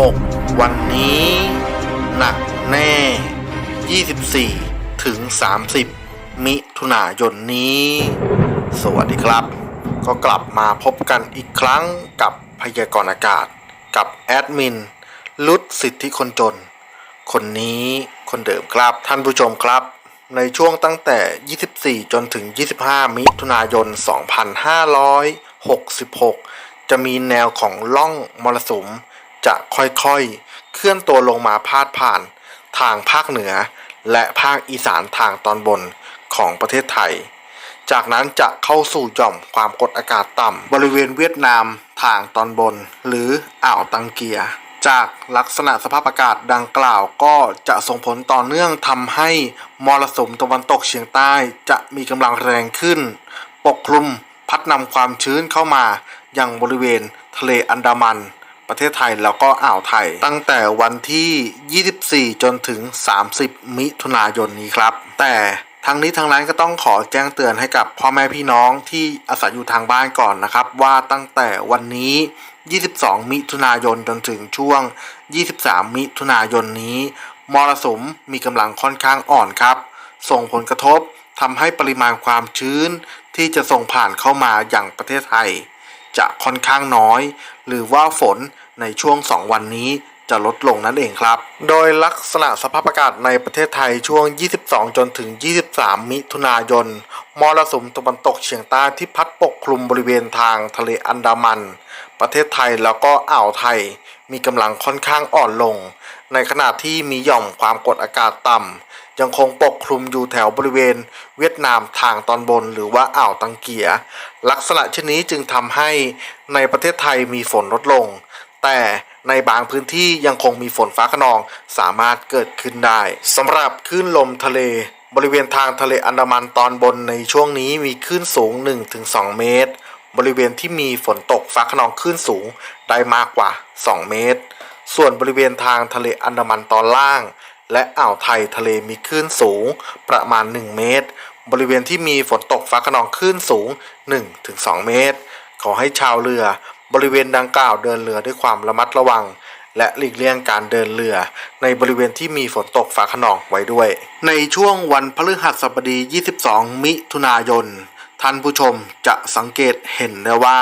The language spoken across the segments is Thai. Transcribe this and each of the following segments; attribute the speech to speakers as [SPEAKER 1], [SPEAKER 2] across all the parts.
[SPEAKER 1] 6 วันนี้ หนักแน่ 24 ถึง 30 มิถุนายนนี้ สวัสดีครับ ก็กลับมาพบกันอีกครั้งกับพยากรณ์อากาศ กับแอดมิน ลุดสิทธิคนจน คนนี้คนเดิมครับ ท่านผู้ชมครับ ในช่วงตั้งแต่ 24 จนถึง 25 มิถุนายน 2566 จะมีแนวของล่องมรสุม จะค่อยๆ เคลื่อนตัวลงมาพาดผ่าน ทางภาคเหนือ และภาคอีสานทางตอนบนของประเทศไทย จากนั้นจะเข้าสู่หย่อมความกดอากาศต่ำบริเวณเวียดนามทางตอนบน หรืออ่าวตังเกีย จากลักษณะสภาพอากาศดังกล่าวก็จะส่งผลต่อเนื่องทำให้มรสุมตะวันตกเฉียงใต้จะมีกำลังแรงขึ้น ปกคลุมพัดนำความชื้นเข้ามายังบริเวณทะเลอันดามัน ประเทศไทยแล้วก็อ่าวไทย ตั้งแต่วันที่ 24 จนถึง 30 มิถุนายนนี้ครับ แต่ทั้งนี้ทั้งนั้นก็ต้องขอแจ้งเตือนให้กับพ่อแม่พี่น้องที่อาศัยอยู่ทางบ้านก่อนนะครับ ว่าตั้งแต่วันนี้ 22 มิถุนายนจนถึงช่วง 23 มิถุนายนนี้มรสุมมีกำลังค่อนข้างอ่อนครับ ส่งผลกระทบทำให้ปริมาณความชื้นที่จะส่งผ่านเข้ามาอย่างประเทศไทย จะค่อนข้างน้อย หรือว่าฝน ในช่วง 2 วันนี้จะลดลงนั่นเองครับ โดยลักษณะสภาพอากาศในประเทศไทยช่วง 22 จนถึง 23 มิถุนายน มรสุมตะวันตกเฉียงใต้ที่พัดปกคลุมบริเวณทางทะเลอันดามัน ประเทศไทยแล้วก็อ่าวไทย มีกำลังค่อนข้างอ่อนลง ในขณะที่มีหย่อมความกดอากาศต่ำยังคงปกคลุมอยู่แถวบริเวณ เวียดนามทางตอนบนหรือว่าอ่าวตังเกีย ลักษณะเช่นนี้จึงทำให้ในประเทศไทยมีฝนลดลง แต่ในบางพื้นที่ยังคงมีฝนฟ้าขนองสามารถเกิดขึ้นได้สำหรับคลื่นลมทะเล บริเวณทางทะเลอันดามันตอนบนในช่วงนี้มีคลื่นสูง 1-2 เมตร บริเวณที่มีฝนตกฟ้าขนองคลื่นสูงได้มากกว่า 2 เมตร ส่วนบริเวณทางทะเลอันดามันตอนล่าง และอ่าวไทยทะเลมีคลื่นสูงประมาณ 1 เมตร บริเวณที่มีฝนตกฟ้าขนองคลื่นสูง 1-2 เมตร ขอให้ชาวเรือ บริเวณดังกล่าวเดินเรือด้วยความระมัดระวัง และหลีกเลี่ยงการเดินเรือ ในบริเวณที่มีฝนตกฟ้าขนองไว้ด้วย ในช่วงวันพฤหัสบดี 22 มิถุนายน ท่านผู้ชมจะสังเกตเห็นได้ว่า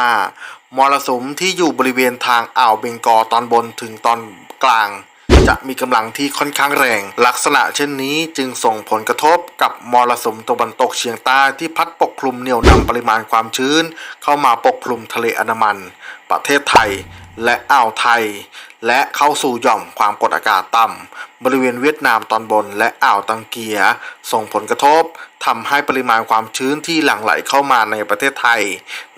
[SPEAKER 1] มรสุมที่อยู่บริเวณทางอ่าวเบงกอตอนบนถึงตอนกลาง จะมีกำลังที่ค่อนข้างแรง ลักษณะเช่นนี้จึงส่งผลกระทบกับมรสุมตะวันตกเฉียงใต้ที่พัดปกคลุมเหนี่ยวนำปริมาณความชื้น เข้ามาปกคลุมทะเลอันดามัน ประเทศไทย และอ่าวไทย และเข้าสู่หย่อมความกดอากาศต่ำบริเวณเวียดนามตอนบนและอ่าวตังเกีย ส่งผลกระทบทำให้ปริมาณความชื้นที่หลั่งไหลเข้ามาในประเทศไทย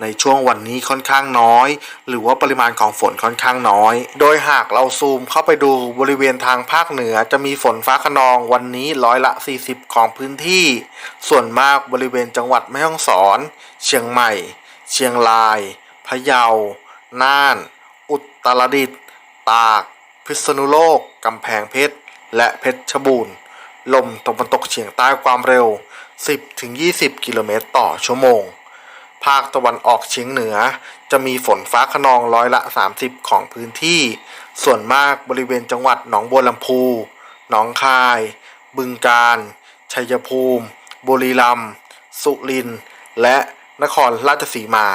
[SPEAKER 1] ในช่วงวันนี้ค่อนข้างน้อย หรือว่าปริมาณของฝนค่อนข้างน้อย โดยหากเราซูมเข้าไปดูบริเวณทางภาคเหนือจะมีฝนฟ้าขนองวันนี้ร้อยละ 40 ของพื้นที่ ส่วนมากบริเวณจังหวัดแม่ฮ่องสอน เชียงใหม่ เชียงราย พะเยา น่าน ตรดิตตาก พิษณุโลก กำแพงเพชร และเพชรบูรณ์ ลมตะวันตกเฉียงใต้ความเร็ว 10-20 กิโลเมตรต่อชั่วโมง ภาคตะวันออกเฉียงเหนือ จะมีฝนฟ้าขนองร้อยละ 30 ของพื้นที่ ส่วนมากบริเวณจังหวัดหนองบัวลำพู หนองคาย บึงกาฬ ชัยภูมิ บุรีรัมย์ สุรินทร์ และนครราชสีมา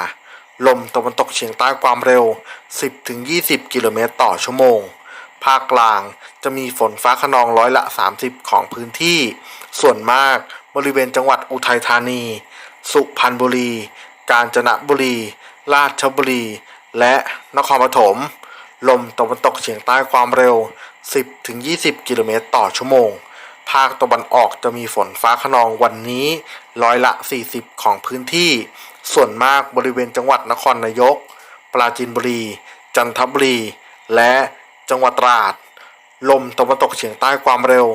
[SPEAKER 1] ลมตะวันตกเฉียงใต้ความเร็ว 10-20 กิโลเมตรต่อชั่วโมง ภาคกลางจะมีฝนฟ้าขนองร้อยละ 30 ของพื้นที่ ส่วนมากบริเวณจังหวัดอุทัยธานี สุพรรณบุรี กาญจนบุรี ราชบุรี และนครปฐม ลมตะวันตกเฉียงใต้ความเร็ว 10-20 กิโลเมตรต่อชั่วโมง ภาคตะวันออกจะมีฝนฟ้าขนองวันนี้ร้อยละ 40 ของพื้นที่ส่วนมากบริเวณจังหวัดนครนายก ปราจีนบุรี จันทบุรี และจังหวัดตราด ลมตะวันตกเฉียงใต้ความเร็ว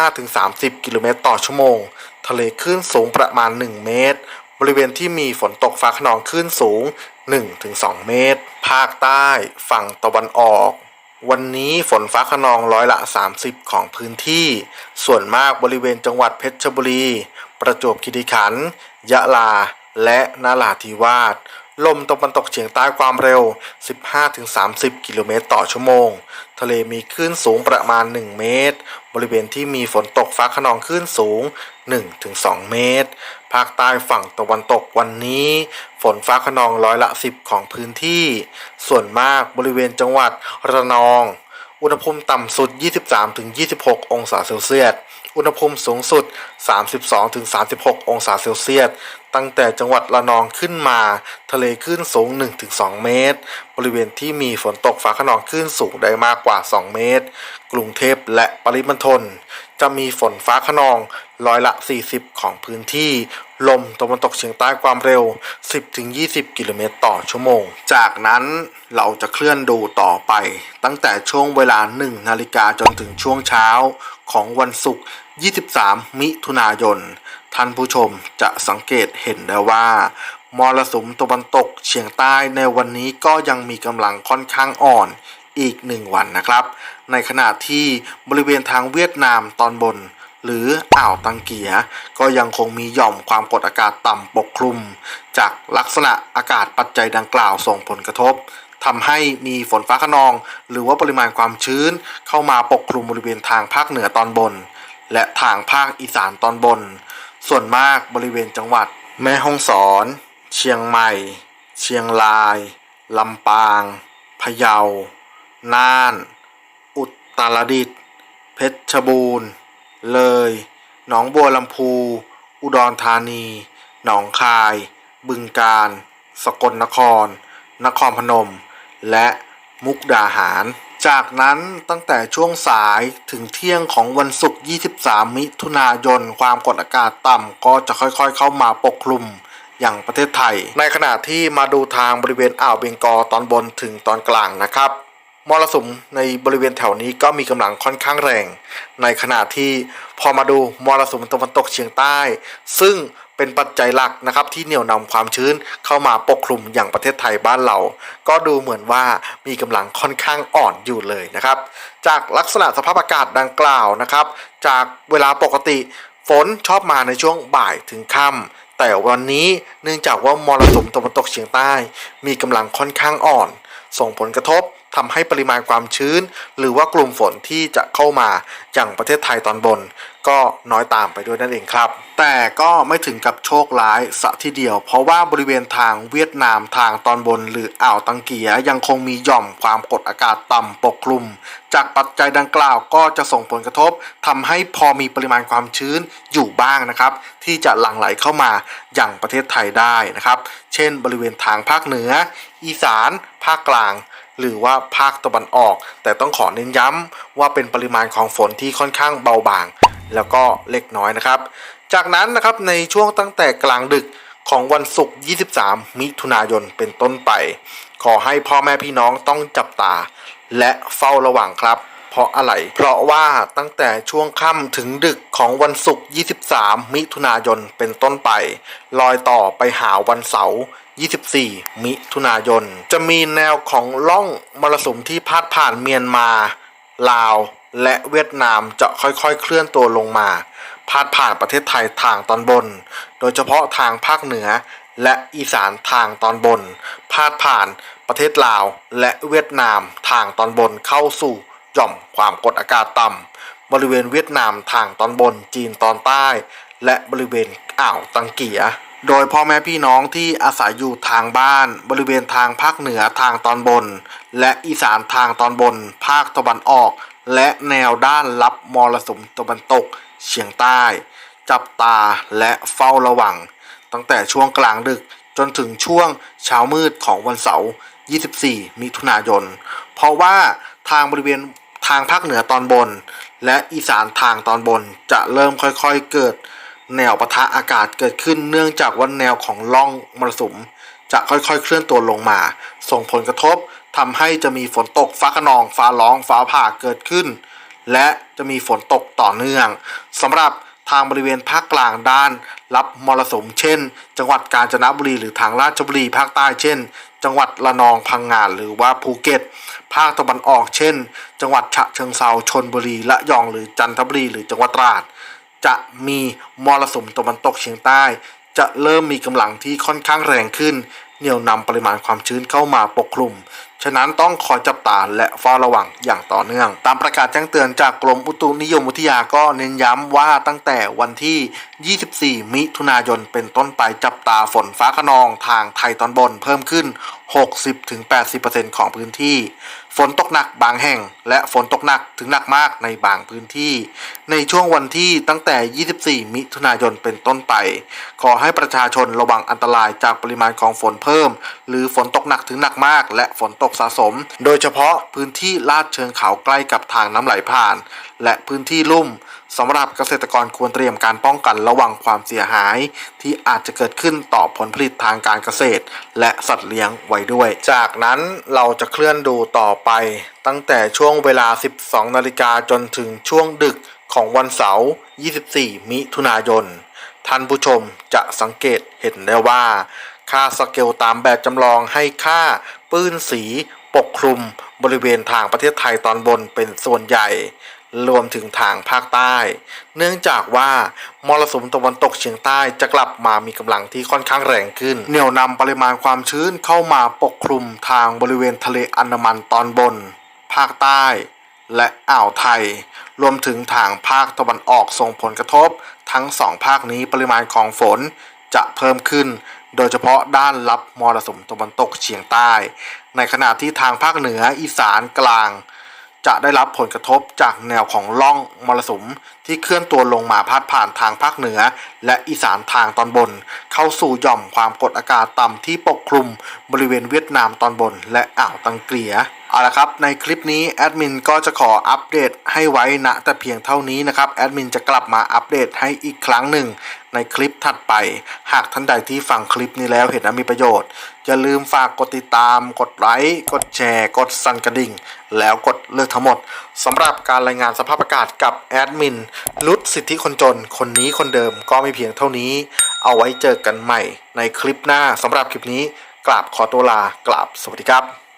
[SPEAKER 1] 15-30 กิโลเมตรต่อชั่วโมง ทะเลคลื่นสูงประมาณ 1 เมตร บริเวณที่มีฝนตกฟ้าขนองคลื่นสูง 1-2 เมตร ภาคใต้ฝั่งตะวันออก วันนี้ฝนฟ้าขนองร้อยละ 30 ของพื้นที่ ส่วนมากบริเวณจังหวัดเพชรบุรี ประจวบคีรีขันธ์ ยะลา และนาราธิวาสลมตะวันตกเฉียงใต้ความเร็ว 15-30 กิโลเมตรต่อชั่วโมง ทะเลมีคลื่นสูงประมาณ 1 เมตร บริเวณที่มีฝนตกฟ้าขนองคลื่นสูง 1-2 เมตร ภาคใต้ฝั่งตะวันตกวันนี้ ฝนฟ้าขนองร้อยละ 10 ของพื้นที่ ส่วนมากบริเวณจังหวัดระนอง อุณหภูมิต่ำสุด 23-26 องศาเซลเซียส อุณหภูมิสูงสุด 32-36 องศาเซลเซียส ตั้งแต่จังหวัดระนองขึ้นมา ทะเลคลื่นสูง 1-2 เมตร บริเวณที่มีฝนตกฟ้าขนองคลื่นสูงได้มากกว่า 2 เมตร กรุงเทพและปริมณฑล จะมีฝนฟ้าขนองร้อยละ 40 ของพื้นที่ ลมตะวันตกเฉียงใต้ความเร็ว 10-20 กิโลเมตรต่อชั่วโมง จากนั้นเราจะเคลื่อนดูต่อไป ตั้งแต่ช่วงเวลา 1 นาฬิกาจนถึงช่วงเช้าของวันศุกร์ 23 มิถุนายน ท่านผู้ชมจะสังเกตเห็นได้ว่ามรสุมตะวันตกเฉียงใต้ในวันนี้ก็ยังมีกำลังค่อนข้างอ่อน อีกหนึ่งวันนะครับ ในขณะที่บริเวณทางเวียดนามตอนบน หรืออ่าวตังเกีย ก็ยังคงมีหย่อมความกดอากาศต่ำปกคลุม จากลักษณะอากาศปัจจัยดังกล่าวส่งผลกระทบทำให้มีฝนฟ้าขนอง หรือว่าปริมาณความชื้นเข้ามาปกคลุมบริเวณทางภาคเหนือตอนบน และทางภาคอีสานตอนบน ส่วนมากบริเวณจังหวัด แม่ฮ่องสอน เชียงใหม่ เชียงราย ลำปาง พะเยา น่าน อุตรดิตถ์เพชรบูรณ์ เลย หนองบัวลำพู อุดรธานี หนองคาย บึงกาฬ สกลนคร นครพนม และมุกดาหาร จากนั้นตั้งแต่ช่วงสายถึงเที่ยงของวันศุกร์ 23 มิถุนายน ความกดอากาศต่ำก็จะค่อยๆ เข้ามาปกคลุมอย่างประเทศไทย ในขณะที่มาดูทางบริเวณอ่าวเบงกอลตอนบนถึงตอนกลางนะครับ มรสุมในบริเวณแถวนี้ก็มีกำลังค่อนข้างแรง ในขณะที่พอมาดูมรสุมตะวันตกเฉียงใต้ ซึ่งเป็นปัจจัยหลักนะครับที่เหนี่ยวนำความชื้นเข้ามาปกคลุมอย่างประเทศไทยบ้านเรา ก็ดูเหมือนว่ามีกำลังค่อนข้างอ่อนอยู่เลยนะครับ จากลักษณะสภาพอากาศดังกล่าวนะครับ จากเวลาปกติฝนชอบมาในช่วงบ่ายถึงค่ำแต่วันนี้เนื่องจากว่ามรสุมตะวันตกเฉียงใต้ มีกำลังค่อนข้างอ่อน ส่งผลกระทบ ทำให้ปริมาณความชื้น หรือว่ากลุ่มฝนที่จะเข้ามาอย่างประเทศไทยตอนบน ก็น้อยตามไปด้วยนั่นเองครับ แต่ก็ไม่ถึงกับโชคร้ายสะทีเดียว เพราะว่าบริเวณทางเวียดนามทางตอนบน หรืออ่าวตังเกียยังคงมีหย่อมความกดอากาศต่ำปกคลุม จากปัจจัยดังกล่าวก็จะส่งผลกระทบทำให้พอมีปริมาณความชื้นอยู่บ้างนะครับ ที่จะหลั่งไหลเข้ามาอย่างประเทศไทยได้นะครับ เช่น บริเวณทางภาคเหนือ อีสาน ภาคกลาง หรือว่าภาคตะวันออก แต่ต้องขอเน้นย้ำว่าเป็นปริมาณของฝนที่ค่อนข้างเบาบาง แล้วก็เล็กน้อยนะครับ จากนั้นนะครับในช่วงตั้งแต่กลางดึกของวันศุกร์ 23 มิถุนายนเป็นต้นไป ขอให้พ่อแม่พี่น้องต้องจับตา และเฝ้าระวังครับ เพราะอะไร เพราะว่าตั้งแต่ช่วงค่ำถึงดึกของวันศุกร์ 23 มิถุนายนเป็นต้นไป ลอยต่อไปหาวันเสาร์ 24 มิถุนายน จะมีแนวของล่องมรสุมที่พาดผ่านเมียนมา ลาว และเวียดนามจะค่อยๆ เคลื่อนตัวลงมา พาดผ่านประเทศไทยทางตอนบน โดยเฉพาะทางภาคเหนือและอีสานทางตอนบน พาดผ่านประเทศลาวและเวียดนามทางตอนบนเข้าสู่หย่อมความกดอากาศต่ำบริเวณเวียดนามทางตอนบนจีนตอนใต้ และบริเวณอ่าวตังเกีย โดยพ่อแม่พี่น้องที่อาศัยอยู่ทางบ้าน บริเวณทางภาคเหนือทางตอนบน และอีสานทางตอนบน ภาคตะวันออก และแนวด้านรับมรสุมตะวันตกเฉียงใต้ จับตาและเฝ้าระวัง ตั้งแต่ช่วงกลางดึกจนถึงช่วงเช้ามืดของวันเสาร์ 24 มิถุนายน เพราะว่าทางบริเวณทางภาคเหนือตอนบน และอีสานทางตอนบนจะเริ่มค่อยๆเกิด แนวปะทะอากาศเกิดขึ้นเนื่องจากว่าแนวของล่องมรสุม จะค่อยๆ เคลื่อนตัวลงมา ส่งผลกระทบทำให้จะมีฝนตกฟ้าขนอง ฟ้าร้อง ฟ้าผ่าเกิดขึ้น และจะมีฝนตกต่อเนื่องสำหรับทางบริเวณภาคกลางด้าน รับมรสุมเช่น จังหวัดกาญจนบุรีหรือทางราชบุรีภาคใต้เช่น จังหวัดระนองพังงานหรือว่าภูเก็ต ภาคตะวันออกเช่น จังหวัดฉะเชิงเซาชนบุรีละยองหรือจันทบุรีหรือจังหวัดตราด จะมีมรสุมตะวันตกเฉียงใต้ จะเริ่มมีกำลังที่ค่อนข้างแรงขึ้น เหนี่ยวนำปริมาณความชื้นเข้ามาปกคลุม ฉะนั้นต้องคอยจับตาและเฝ้าระวังอย่างต่อเนื่อง ตามประกาศแจ้งเตือนจากกรมอุตุนิยมวิทยาก็เน้นย้ำว่าตั้งแต่วันที่ 24 มิถุนายนเป็นต้นไปจับตาฝนฟ้าขนองทางไทยตอนบนเพิ่มขึ้น 60-80%ของพื้นที่ ฝนตกหนักบางแห่ง และฝนตกหนักถึงหนักมากในบางพื้นที่ ในช่วงวันที่ตั้งแต่ 24 มิถุนายนเป็นต้นไป ขอให้ประชาชนระวังอันตรายจากปริมาณของฝนเพิ่มหรือฝนตกหนักถึงหนักมาก และฝนตกสะสม โดยเฉพาะพื้นที่ลาดเชิงเขาใกล้กับทางน้ำไหลผ่าน และพื้นที่ลุ่มสำหรับเกษตรกรควรเตรียมการป้องกันระวังความเสียหาย ที่อาจจะเกิดขึ้นต่อผลผลิตทางการเกษตร และสัตว์เลี้ยงไว้ด้วย จากนั้นเราจะเคลื่อนดูต่อไป ตั้งแต่ช่วงเวลา 12 นาฬิกาจนถึงช่วงดึกของวันเสาร์ 24 มิถุนายน ท่านผู้ชมจะสังเกตเห็นได้ว่า ค่าสเกลตามแบบจำลองให้ค่าปื้นสีปกคลุมบริเวณทางประเทศไทยตอนบนเป็นส่วนใหญ่ รวมถึงทางภาคใต้ เนื่องจากว่ามรสุมตะวันตกเฉียงใต้จะกลับมามีกำลังที่ค่อนข้างแรงขึ้น เหนี่ยวนำปริมาณความชื้นเข้ามาปกคลุมทางบริเวณทะเลอันดามันตอนบน ภาคใต้ และอ่าวไทย รวมถึงทางภาคตะวันออกส่งผลกระทบ ทั้งสองภาคนี้ปริมาณของฝนจะเพิ่มขึ้น โดยเฉพาะด้านรับมรสุมตะวันตกเฉียงใต้ ในขณะที่ทางภาคเหนืออีสานกลาง จะได้รับผลกระทบจากแนวของล่องมรสุมที่เคลื่อนตัวลงมาพาดผ่านทางภาคเหนือ และอีสานทางตอนบน เข้าสู่หย่อมความกดอากาศต่ำที่ปกคลุมบริเวณเวียดนามตอนบน และอ่าวตังเกียเอาละครับ ในคลิปนี้แอดมินก็จะขออัปเดตให้ไว้ณแต่เพียงเท่านี้นะครับแอดมินจะกลับมาอัปเดตให้อีกครั้งหนึ่งในคลิปถัดไป หากท่านใดที่ฟังคลิปนี้แล้วเห็นว่ามีประโยชน์อย่าลืมฝากกดติดตาม กดไลค์ กดแชร์ กดสั่นกระดิ่ง แล้วกดเลือกทั้งหมดสำหรับการรายงานสภาพอากาศกับแอดมินรุดสิทธิคนจน คนนี้คนเดิมก็ไม่เพียงเท่านี้ เอาไว้เจอกันใหม่ในคลิปหน้าสำหรับคลิปนี้กราบขอตัวลากราบสวัสดีครับ